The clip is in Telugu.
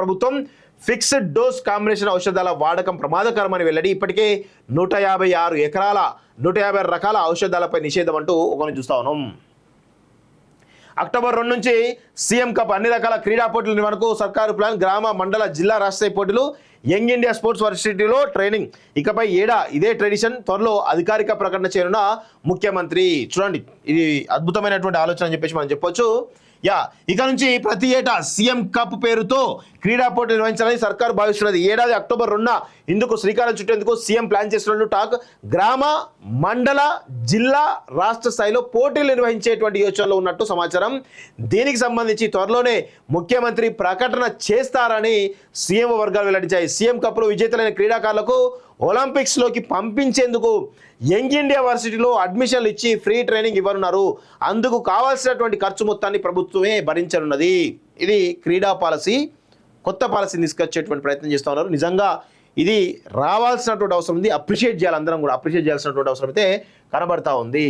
ప్రభుత్వం ఫిక్స్డ్ డోస్ కాంబినేషన్ ఔషధాల వాడకం ప్రమాదకరమని వెల్లడి. ఇప్పటికే నూట యాభై ఆరు ఎకరాల నూట యాభై ఆరు రకాల ఔషధాలపై నిషేధం అంటూ ఒకరిని చూస్తా ఉన్నాం. అక్టోబర్ రెండు నుంచి సీఎం కప్ అన్ని రకాల క్రీడా పోటీల నిర్వహణకు సర్కారు ప్లాన్ గ్రామ మండల జిల్లా రాష్ట్ర పోటీలు యంగ్ ఇండియా స్పోర్ట్స్ వర్సిటీలో ట్రైనింగ్. ఇకపై ఏడా ఇదే ట్రెడిషన్ త్వరలో అధికారిక ప్రకటన చేయనున్న ముఖ్యమంత్రి. చూడండి ఇది అద్భుతమైనటువంటి ఆలోచన అని చెప్పేసి మనం చెప్పొచ్చు. యా ఇక నుంచి ప్రతి ఏటా సీఎం కప్ పేరుతో క్రీడా పోటీ నిర్వహించాలని సర్కారు భావిస్తున్నది. ఏడాది అక్టోబర్ రెండున ఇందుకు శ్రీకారం చుట్టేందుకు సీఎం ప్లాన్ చేస్తున్నట్టు టాక్. గ్రామ మండల జిల్లా రాష్ట్ర స్థాయిలో పోటీలు నిర్వహించేటువంటి యోచనలో ఉన్నట్టు సమాచారం. దీనికి సంబంధించి త్వరలోనే ముఖ్యమంత్రి ప్రకటన చేస్తారని సీఎం వర్గాలు వెల్లడించాయి. సీఎం కప్లో విజేతలైన క్రీడాకారులకు ఒలింపిక్స్లోకి పంపించేందుకు యంగ్ ఇండియా వర్సిటీలో అడ్మిషన్లు ఇచ్చి ఫ్రీ ట్రైనింగ్ ఇవ్వనున్నారు. అందుకు కావాల్సినటువంటి ఖర్చు మొత్తాన్ని ప్రభుత్వమే భరించనున్నది. ఇది క్రీడా పాలసీ కొత్త పాలసీని తీసుకొచ్చేటువంటి ప్రయత్నం చేస్తూ ఉన్నారు. నిజంగా ఇది రావాల్సినటువంటి అవసరం ఉంది. అప్రిషియేట్ చేయాలి అందరం కూడా. అప్రిషియేట్ చేయాల్సినటువంటి అవసరం అయితే కనబడతా ఉంది.